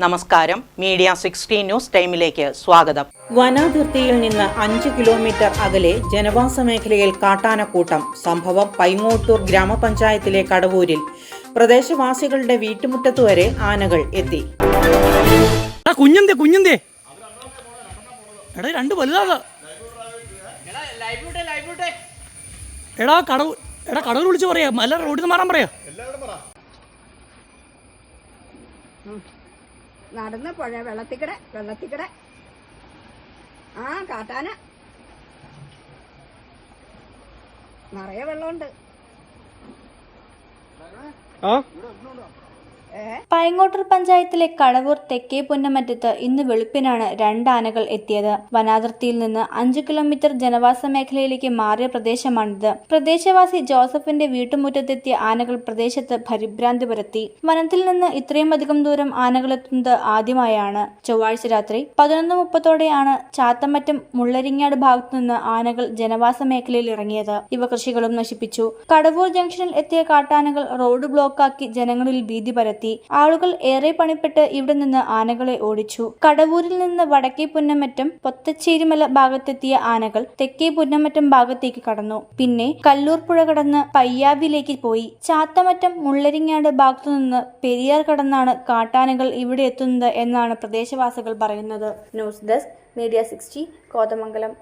നമസ്കാരം. Media sixteen news ടൈമിലേക്ക് സ്വാഗതം. വനാതിർത്തിയിൽ നിന്ന് അഞ്ച് കിലോമീറ്റർ അകലെ ജനവാസ മേഖലയിൽ കാട്ടാനക്കൂട്ടം. സംഭവം പൈങ്ങോട്ടൂർ ഗ്രാമപഞ്ചായത്തിലെ കടവൂരിൽ. പ്രദേശവാസികളുടെ വീട്ടുമുറ്റത്തു വരെ ആനകൾ എത്തി. എടാ കുഞ്ഞന്തേ കുഞ്ഞെന്തേ. എടാ രണ്ട് എടാ കടവ് എടാ കടവ് വിളിച്ച് പറയാ. അല്ല റോഡിൽ നിന്ന് മാറാൻ പറയാ. നടന്ന് പുഴ വെള്ളത്തിക്കടെ വെള്ളത്തിക്കടെ. ആ കാട്ടാന. നിറയെ വെള്ളമുണ്ട്. ഏ പയങ്ങോട്ടൂർ പഞ്ചായത്തിലെ കടവൂർ തെക്കേ പുന്നമറ്റത്ത് ഇന്ന് വെളുപ്പിനാണ് രണ്ട് ആനകൾ എത്തിയത്. വനാതിർത്തിയിൽ നിന്ന് അഞ്ചു കിലോമീറ്റർ ജനവാസ മേഖലയിലേക്ക് മാറിയ പ്രദേശമാണിത്. പ്രദേശവാസി ജോസഫിന്റെ വീട്ടുമുറ്റത്തെത്തിയ ആനകൾ പ്രദേശത്ത് പരിഭ്രാന്തി പരത്തി. വനത്തിൽ നിന്ന് ഇത്രയും അധികം ദൂരം ആനകളെത്തുന്നത് ആദ്യമായാണ്. ചൊവ്വാഴ്ച രാത്രി പതിനൊന്ന് മുപ്പത്തോടെയാണ് ചാത്തമറ്റം മുള്ളരിങ്ങാട് ഭാഗത്തു നിന്ന് ആനകൾ ജനവാസ മേഖലയിൽ ഇറങ്ങിയത്. ഇവ കൃഷികളും നശിപ്പിച്ചു. കടവൂർ ജംഗ്ഷനിൽ എത്തിയ കാട്ടാനകൾ റോഡ് ബ്ലോക്കാക്കി ജനങ്ങളിൽ ഭീതി പരത്തി. ആളുകൾ ഏറെ പണിപ്പെട്ട് ഇവിടെ നിന്ന് ആനകളെ ഓടിച്ചു. കടവൂരിൽ നിന്ന് വടക്കേ പുന്നമറ്റം പൊത്തച്ചേരിമല ഭാഗത്തെത്തിയ ആനകൾ തെക്കേ പുന്നമറ്റം ഭാഗത്തേക്ക് കടന്നു. പിന്നെ കല്ലൂർ പുഴ കടന്ന് പയ്യാവിലേക്ക് പോയി. ചാത്തമറ്റം മുള്ളരിങ്ങാട് ഭാഗത്തു നിന്ന് പെരിയാർ കടന്നാണ് കാട്ടാനകൾ ഇവിടെ എത്തുന്നത് എന്നാണ് പ്രദേശവാസികൾ പറയുന്നത്. News desk media sixty Kothamangalam.